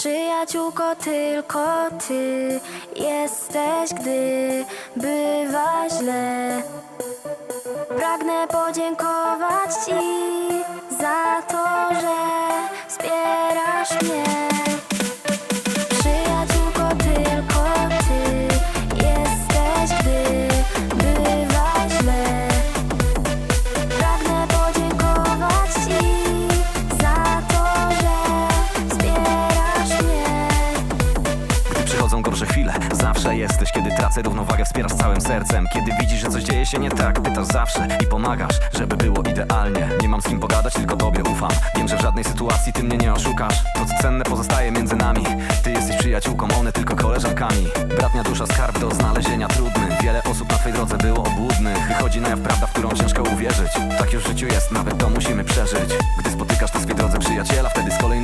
Przyjaciółko, tylko ty jesteś, gdy bywa źle. Pragnę podziękować ci za to, że wspierasz mnie. Gorsze chwile, zawsze jesteś Kiedy tracę równowagę, wspierasz całym sercem. Kiedy widzisz, że coś dzieje się nie tak, pytasz zawsze I pomagasz, żeby było idealnie. Nie mam z kim pogadać, tylko tobie ufam. Wiem, że w żadnej sytuacji ty mnie nie oszukasz. To co cenne pozostaje między nami. Ty jesteś przyjaciółką, one tylko koleżankami. Bratnia dusza, skarb do znalezienia trudny. Wiele osób na twej drodze było obłudnych. Wychodzi na jaw prawda, w którą ciężko uwierzyć. Tak już w życiu jest, nawet to musimy przeżyć. Gdy spotykasz na swej drodze przyjaciela Wtedy z ci